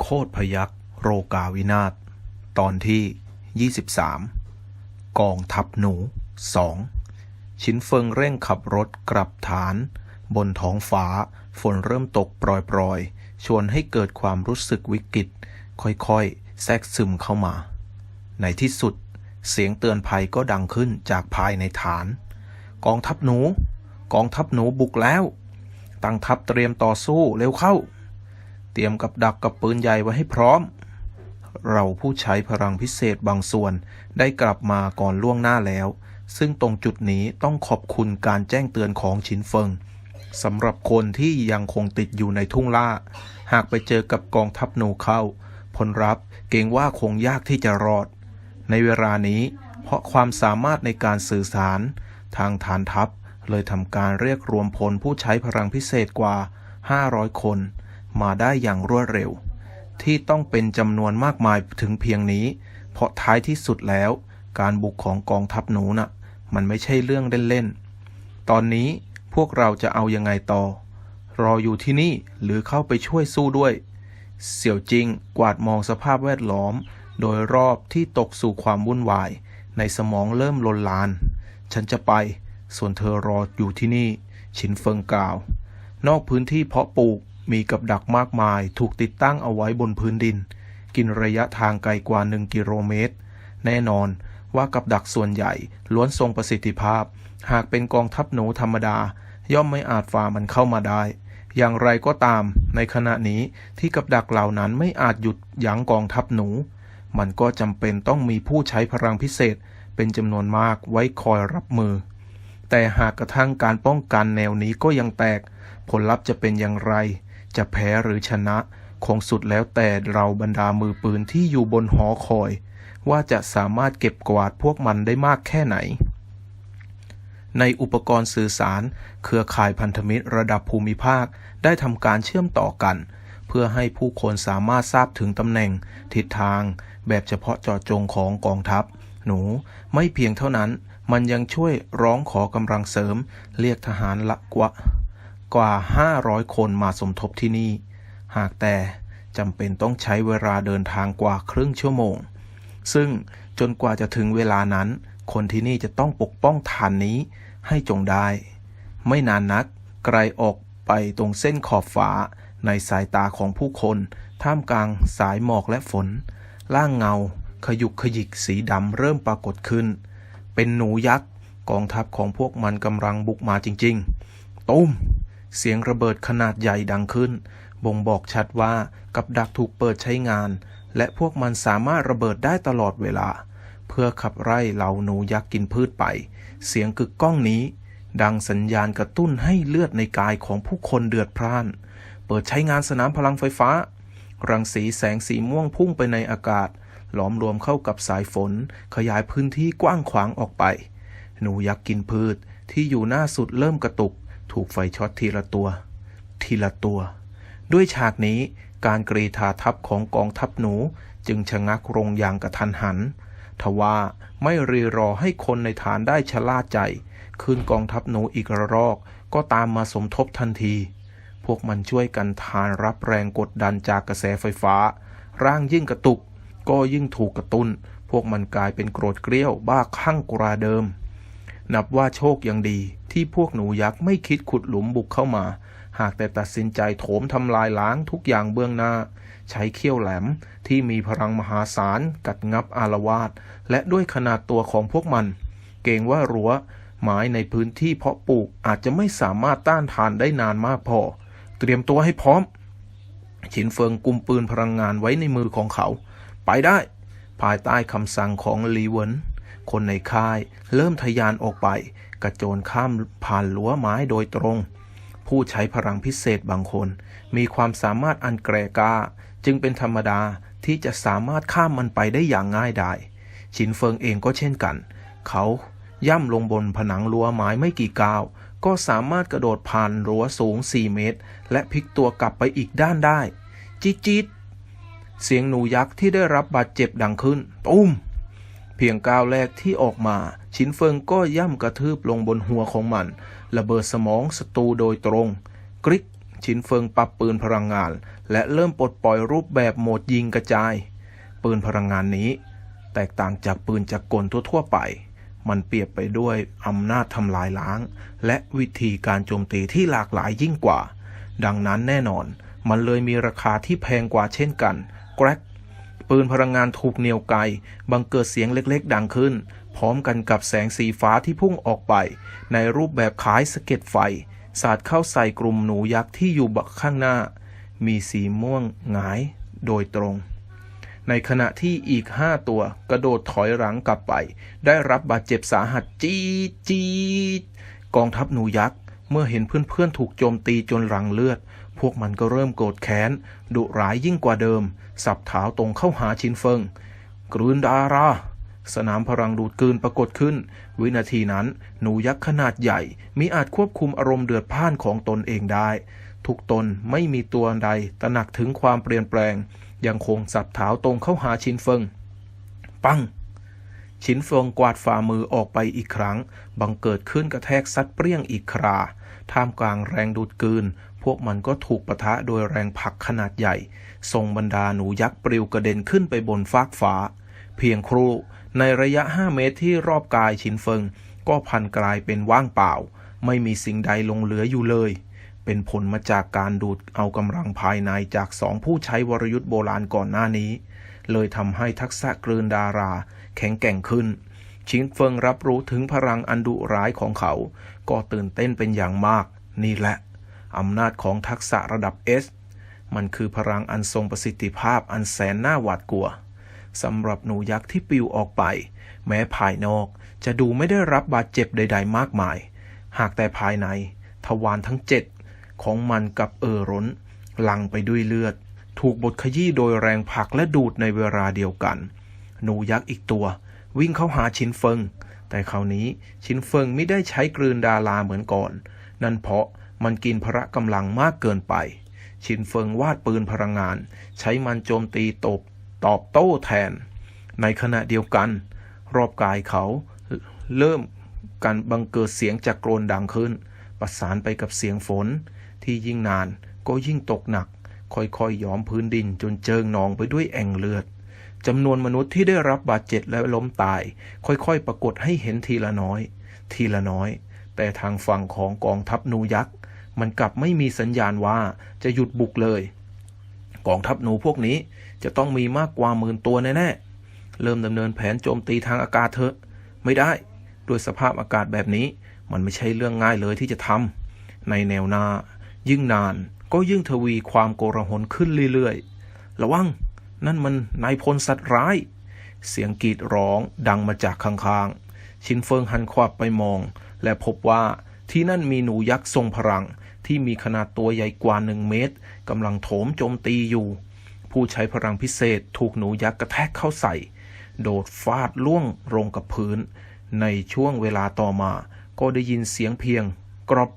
โคตรพยักโรกาวินาศตอนที่ 23 กองทัพหนู 2 ชิ้นเฟิงเร่งขับรถกลับฐาน บนท้องฟ้าฝนเริ่มตกปรอยๆ ชวนให้เกิดความรู้สึกวิกฤต ค่อยๆ แทรกซึมเข้ามา ในที่สุด เสียงเตือนภัยก็ดังขึ้นจากภายในฐาน กองทัพหนู กองทัพหนูบุกแล้ว ตั้งทัพเตรียมต่อสู้เร็วเข้า เตรียมกับดักกับปืนใหญ่ไว้ให้พร้อม เราผู้ใช้พลังพิเศษบางส่วนได้กลับมาก่อนล่วงหน้าแล้ว ซึ่งตรงจุดนี้ต้องขอบคุณการแจ้งเตือนของชินเฟิงสำหรับคนที่ยังคงติดอยู่ในทุ่งล่า หากไปเจอกับกองทัพหนูเข้า ผลลัพธ์เกรงว่าคงยากที่จะรอด ในเวลานี้ เพราะความสามารถในการสื่อสาร ทางฐานทัพเลยทำการเรียกรวมพลผู้ใช้พลังพิเศษกว่า 500 คน มาได้อย่างรวดเร็ว ที่ต้องเป็นจำนวนมากมายถึงเพียงนี้ เพราะท้ายที่สุดแล้ว การบุกของกองทัพหนูน่ะ มันไม่ใช่เรื่องเล่นๆ ตอนนี้พวกเราจะเอายังไงต่อ รออยู่ที่นี่หรือเข้าไปช่วยสู้ด้วย เสี่ยวจิงกวาดมองสภาพแวดล้อม โดยรอบที่ตกสู่ความวุ่นวาย ในสมองเริ่มลนลาน ฉันจะไป ส่วนเธอรออยู่ที่นี่ ชินเฟิงกล่าว นอกพื้นที่เพาะปลูก มีกับดักมากมายถูกติดตั้งเอาไว้บนพื้นดิน กินระยะทางไกลกว่า 1 กิโลเมตร แน่นอนว่ากับดักส่วนใหญ่ล้วนทรงประสิทธิภาพ หากเป็นกองทัพหนูธรรมดา ย่อมไม่อาจฝ่ามันเข้ามาได้ อย่างไรก็ตาม ในขณะนี้ที่กับดักเหล่านั้นไม่อาจหยุดยั้งกองทัพหนู มันก็จำเป็นต้องมีผู้ใช้พลังพิเศษเป็นจำนวนมากไว้คอยรับมือ แต่หากกระทั่งการป้องกันแนวนี้ก็ยังแตก ผลลัพธ์จะเป็นอย่างไร จะแพ้หรือชนะ คงสุดแล้วแต่เราบรรดามือปืนที่อยู่บนหอคอย ว่าจะสามารถเก็บกวาดพวกมันได้มากแค่ไหน ในอุปกรณ์สื่อสาร เครือข่ายพันธมิตรระดับภูมิภาคได้ทำการเชื่อมต่อกัน เพื่อให้ผู้คนสามารถทราบถึงตำแหน่ง ทิศทาง แบบเฉพาะเจาะจงของกองทัพ หนูไม่เพียงเท่านั้นมันยังช่วยร้องขอกำลังเสริม เรียกทหารละกว่า กว่า 500 คนมาสมทบที่นี่ หากแต่จำเป็นต้องใช้เวลาเดินทางกว่าครึ่งชั่วโมง ซึ่งจนกว่าจะถึงเวลานั้น คนที่นี่จะต้องปกป้องฐานนี้ให้จงได้ ไม่นานนัก ไกลออกไปตรงเส้นขอบฟ้าในสายตาของผู้คน ท่ามกลางสายหมอกและฝน ร่างเงา ขยุกขยิกสีดำเริ่มปรากฏขึ้น เป็นหนูยักษ์ กองทัพของพวกมันกำลังบุกมาจริง ๆ ตุ้ม เสียงระเบิดขนาดใหญ่ดังขึ้น บ่งบอกชัดว่ากับดักถูกเปิดใช้งาน และพวกมันสามารถระเบิดได้ตลอดเวลา เพื่อขับไล่เหล่าหนูยักษ์กินพืชไป เสียงกึกก้องนี้ ดังสัญญาณกระตุ้นให้เลือดในกายของผู้คนเดือดพร่าน เปิดใช้งานสนามพลังไฟฟ้า รังสีแสงสีม่วงพุ่งไปในอากาศ หลอมรวมเข้ากับสายฝน ขยายพื้นที่กว้างขวางออกไป หนูยักษ์กินพืชที่อยู่หน้าสุดเริ่มกระตุก ถูกไฟช็อตทีละตัว ทีละตัว ด้วยฉากนี้การกรีธาทัพของกองทัพหนูจึงชะงักลงอย่างกระทันหัน ทว่าไม่รีรอให้คนในฐานได้ชะล่าใจ คืนกองทัพหนูอีกระรอกก็ตามมาสมทบทันที พวกมันช่วยกันทานรับแรงกดดันจากกระแสไฟฟ้า ร่างยิ่งกระตุก ก็ยิ่งถูกกระตุน้น พวกมันกลายเป็นโกรธเกรี้ยวบ้าคลั่งกราเดิม นับว่าโชคยังดี ที่พวกหนูยักษ์ไม่คิดขุดหลุมบุกเข้ามา หากแต่ตัดสินใจโถมทำลายล้างทุกอย่างเบื้องหน้า ใช้เขี้ยวแหลมที่มีพลังมหาศาลกัดงับอารวาสและด้วยขนาดตัวของพวกมัน เกรงว่ารั้วไม้ในพื้นที่เพาะปลูกอาจจะไม่สามารถต้านทานได้นานมากพอ เตรียมตัวให้พร้อม ฉินเฟิงกุมปืนพลังงานไว้ในมือของเขา ไปได้ ภายใต้คำสั่งของลีเวิน คนในค่าย เริ่มทะยานออกไป กระโจนข้ามผ่านรั้วไม้โดยตรง ผู้ใช้พลังพิเศษบางคน มีความสามารถอันแกร่กล้า จึงเป็นธรรมดาที่จะสามารถข้ามมันไปได้อย่างง่ายดายชินเฟิงเองก็เช่นกัน เขาย่ำลงบนผนังรั้วไม้ไม่กี่ก้าวก็สามารถกระโดดผ่านรั้วสูง 4 เมตร และพลิกตัวกลับไปอีกด้านได้จี๊ดจี๊ดเสียงหนูยักษ์ที่ได้รับบาดเจ็บดังขึ้น ตุ้ม พียงก้าวแรกที่ออกมา ชินเฟิงก็ย่ำกระทืบลงบนหัวของมัน ระเบิดสมองศัตรูโดยตรง กริกชินเฟิงปรับปืนพลังงาน และเริ่มปลดปล่อยรูปแบบโหมดยิงกระจาย ปืนพลังงานนี้ แตกต่างจากปืนจักกลทั่วๆไป มันเปรียบไปด้วยอำนาจทำลายล้าง และวิธีการโจมตีที่หลากหลายยิ่งกว่า ดังนั้นแน่นอน มันเลยมีราคาที่แพงกว่าเช่นกันแกรก ปืนพลังงานถูกเหนี่ยวไกบังเกิดเสียงเล็กๆ ดังขึ้น พร้อมกันกับแสงสีฟ้าที่พุ่งออกไป ในรูปแบบคล้ายสะเก็ดไฟ สาดเข้าใส่กลุ่มหนูยักษ์ที่อยู่บักข้างหน้า มีสีม่วงหงายโดยตรง ในขณะที่อีกห้าตัวกระโดดถอยหลังกลับไป ได้รับบาดเจ็บสาหัสจี๊ดจี๊ดกองทัพหนูยักษ์ เมื่อเห็นเพื่อนๆถูกโจมตีจนหลังเลือด พวกมันก็เริ่มโกรธแค้น ดุร้ายยิ่งกว่าเดิม สับเท้าตรงเข้าหาชินเฟิงกลืนดารา สนามพลังดูดกลืนปรากฏขึ้น วินาทีนั้น หนูยักษ์ขนาดใหญ่ มิอาจควบคุมอารมณ์เดือดพ่านของตนเองได้ ทุกตนไม่มีตัวใดตระหนักถึงความเปลี่ยนแปลง ยังคงสับเท้าตรงเข้าหาชินเฟิง ปัง ชิ้นเฟิงกวาดฝ่ามือออกไปอีกครั้ง บังเกิดขึ้นกระแทกซัดเปรี้ยงอีกครา ท่ามกลางแรงดูดกืน พวกมันก็ถูกปะทะโดยแรงผลักขนาดใหญ่ส่งบรรดาหนูยักษ์ปลิวกระเด็นขึ้นไปบนฟากฟ้า เพียงครู่ ในระยะ 5 เมตรที่รอบกายชินเฟิง ก็พันกลายเป็นว่างเปล่า ไม่มีสิ่งใดลงเหลืออยู่เลย เป็นผลมาจากการดูดเอากำลังภายในจากสองผู้ใช้วรยุทธ์โบราณก่อนหน้านี้ เลยทำให้ทักษะกลืนดารา แข็งแกร่งขึ้น ชินเฟิงรับรู้ถึงพลังอันดุร้ายของเขา ก็ตื่นเต้นเป็นอย่างมาก นี่แหละอำนาจของทักษะระดับ S มันคือพลังอันทรงประสิทธิภาพอันแสนน่าหวาดกลัวสำหรับหนูยักษ์ที่ปลิวออกไป แม้ภายนอกจะดูไม่ได้รับบาดเจ็บใด ๆ มากมาย หากแต่ภายในทวารทั้งเจ็ดของมันกับเอ่อร้นหลังไปด้วยเลือด ถูกบดขยี้โดยแรงผลักและดูดในเวลาเดียวกัน หนูยักษ์อีกตัว วิ่งเข้าหาชินเฟิง แต่คราวนี้ชินเฟิงไม่ได้ใช้กลืนดาราเหมือนก่อน นั่นเพราะมันกินพละกำลังมากเกินไป ชินเฟิงวาดปืนพลังงาน ใช้มันโจมตีตบตอบโต้แทน ในขณะเดียวกัน รอบกายเขาเริ่มการบังเกิดเสียงจากโกรนดังขึ้น ประสานไปกับเสียงฝนที่ยิ่งนานก็ยิ่งตกหนัก ค่อยๆย้อมพื้นดินจนเจิงนองไปด้วยแอ่งเลือดจำนวนมนุษย์ที่ได้รับบาดเจ็บและล้มตาย ค่อยๆ ปรากฏให้เห็นทีละน้อย ทีละน้อย แต่ทางฝั่งของกองทัพนูยักษ์มันกลับไม่มีสัญญาณว่าจะหยุดบุกเลย กองทัพหนูพวกนี้จะต้องมีมากกว่าหมื่นตัวแน่ๆ เริ่มดำเนินแผนโจมตีทางอากาศเถอะ ไม่ได้ ด้วยสภาพอากาศแบบนี้ มันไม่ใช่เรื่องง่ายเลยที่จะทำในแนวหน้า ยิ่งนาน ก็ยิ่งทวีความโกระหนขึ้นเรื่อยๆ ระวัง นั่นมันนายพลสัตว์ร้าย เสียงกรีดร้องดังมาจากข้างๆ ชินเฟิงหันขวับไปมอง และพบว่าที่นั่นมีหนูยักษ์ทรงพลัง ที่มีขนาดตัวใหญ่กว่าหนึ่งเมตรกำลังโถมโจมตีอยู่ ผู้ใช้พลังพิเศษถูกหนูยักษ์กระแทกเข้าใส่ โดดฟาดล่วงลงกับพื้น ในช่วงเวลาต่อมา ก็ได้ยินเสียงเพียงกรอบ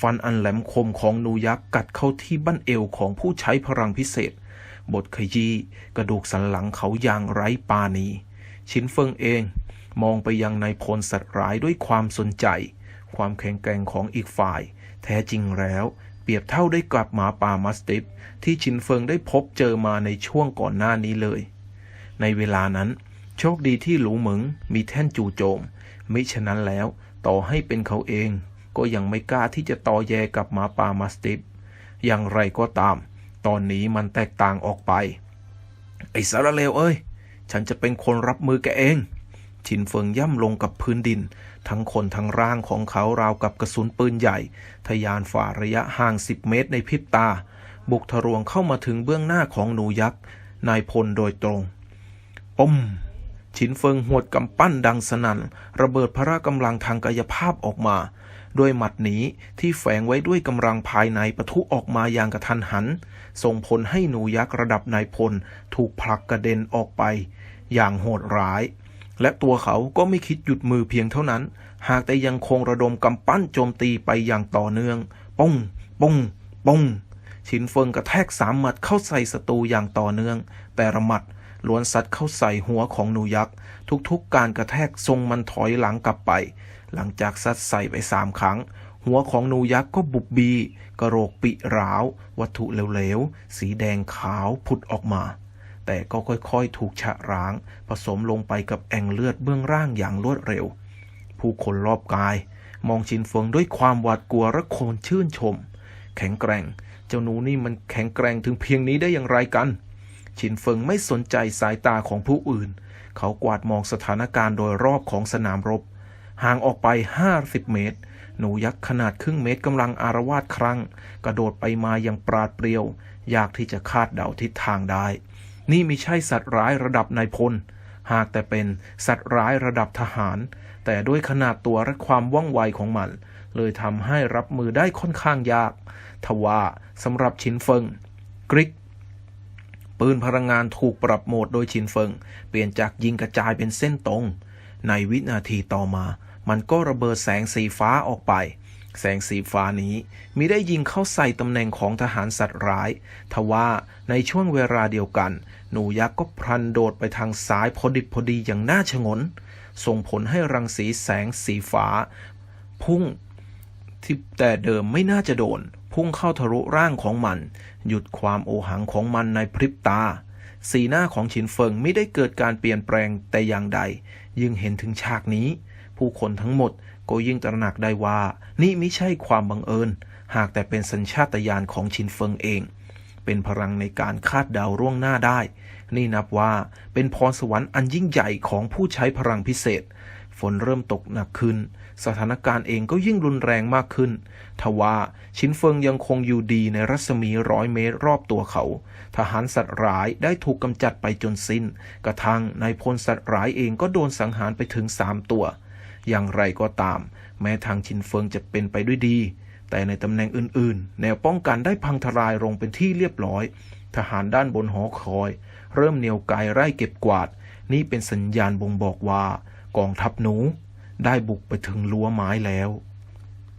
ฟันอันแหลมคมของนูยักษ์กัดเข้าที่บั้นเอวของผู้ใช้พลังพิเศษ บทขยี้กระดูกสันหลังเขาอย่างไร้ปาณี ชินเฟิงเองมองไปยังนายพลสัตว์ร้ายด้วยความสนใจ ความแข็งแกร่งของอีกฝ่าย แท้จริงแล้ว เปรียบเท่าได้กับหมาป่ามัสติฟที่ชินเฟิงได้พบเจอมาในช่วงก่อนหน้านี้เลย ในเวลานั้น โชคดีที่หลูเหมิงมีแท่นจู่โจม มิฉะนั้นแล้วต่อให้เป็นเขาเอง ก็ยังไม่กล้าที่จะต่อแยกับหมาป่ามัสติฟอย่างไรก็ตาม ตอนนี้มันแตกต่างออกไป ไอ้สารเลวเอ้ย ฉันจะเป็นคนรับมือแกเอง ชินเฟิงย่ำลงกับพื้นดิน ทั้งคนทั้งร่างของเขาราวกับกระสุนปืนใหญ่ทะยานฝ่าระยะห่างสิบเมตรในพริบตา บุกทะลวงเข้ามาถึงเบื้องหน้าของหนูยักษ์ นายพลโดยตรงปมชินเฟิงหวดกำปั้นดังสนั่น ระเบิดพระกำลังทางกายภาพออกมา ด้วยหมัดนี้ที่แฝงไว้ด้วยกำลังภายในปะทุออกมาอย่างกระทันหัน ส่งผลให้หนูยักษ์ระดับนายพลถูกผลักกระเด็นออกไป อย่างโหดร้าย และตัวเขาก็ไม่คิดหยุดมือเพียงเท่านั้น หากแต่ยังคงระดมกำปั้นโจมตีไปอย่างต่อเนื่องป้องป้องป้องชินเฟิงกระแทกสามหมัดเข้าใส่ศัตรูอย่างต่อเนื่อง แต่ละหมัดล้วนซัดเข้าใส่หัวของหนูยักษ์ ทุกๆการกระแทกทรงมันถอยหลังกลับไป หลังจากซัดใส่ไปสามครั้ง หัวของหนูยักษ์ก็บุบบี กระโหลกปิร้าว วัตถุเหลวๆ สีแดงขาวผุดออกมา แต่ก็ค่อยๆ ถูกฉะร้าง ผสมลงไปกับแอ่งเลือดเบื้องร่างอย่างรวดเร็ว ผู้คนรอบกาย มองชินเฟิงด้วยความหวาดกลัวและโคนชื่นชม แข็งแกร่ง เจ้าหนูนี่มันแข็งแกร่งถึงเพียงนี้ได้อย่างไรกัน ชินเฟิงไม่สนใจสายตาของผู้อื่น เขากวาดมองสถานการณ์โดยรอบของสนามรบ ห่างออกไป 50 เมตร หนูยักษ์ขนาดครึ่งเมตรกำลังอารวาสครั้ง กระโดดไปมาอย่างปราดเปรียว ยากที่จะคาดเดาทิศทางได้ นี่ไม่ใช่สัตว์ร้ายระดับนายพล หากแต่เป็นสัตว์ร้ายระดับทหาร แต่ด้วยขนาดตัวและความว่องไวของมัน เลยทำให้รับมือได้ค่อนข้างยาก ทว่าสำหรับชินเฟิงกริกปืนพลังงานถูกปรับโหมดโดยชินเฟิง เปลี่ยนจากยิงกระจายเป็นเส้นตรง ในวินาทีต่อมา มันก็ระเบิดแสงสีฟ้าออกไป แสงสีฟ้านี้มิได้ยิงเข้าใส่ตำแหน่งของทหารสัตว์ร้าย ทว่าในช่วงเวลาเดียวกัน หนูยักษ์ก็พลันโดดไปทางซ้ายพอดิบพอดีอย่างน่าชงน ส่งผลให้รังสีแสงสีฟ้า พุ่งที่แต่เดิมไม่น่าจะโดน พุ่งเข้าทะลุร่างของมัน หยุดความโอหังของมันในพริบตา สีหน้าของฉินเฟิงไม่ได้เกิดการเปลี่ยนแปลงแต่อย่างใด ยิ่งเห็นถึงฉากนี้ ผู้คนทั้งหมดก็ยิ่งตระหนักได้ว่า นี่ไม่ใช่ความบังเอิญ หากแต่เป็นสัญชาตญาณของชินเฟิงเอง เป็นพลังในการคาดเดาร่วงหน้าได้ นี่นับว่าเป็นพรสวรรค์อันยิ่งใหญ่ของผู้ใช้พลังพิเศษ ฝนเริ่มตกหนักขึ้น สถานการณ์เองก็ยิ่งรุนแรงมากขึ้น ทว่าชินเฟิงยังคงอยู่ดีในรัศมีร้อยเมตรรอบตัวเขา ทหารสัตว์ร้ายได้ถูกกำจัดไปจนสิ้น กระทั่งนายพลสัตว์ร้ายเองก็โดนสังหารไปถึงสามตัว อย่างไรก็ตาม แม้ทางชินเฟิงจะเป็นไปด้วยดี แต่ในตำแหน่งอื่นๆ แนวป้องกันได้พังทลายลงเป็นที่เรียบร้อย ทหารด้านบนหอคอย เริ่มเหนียวไกไร่เก็บกวาด นี่เป็นสัญญาณบ่งบอกว่า กองทัพหนูได้บุกไปถึงรั้วไม้แล้ว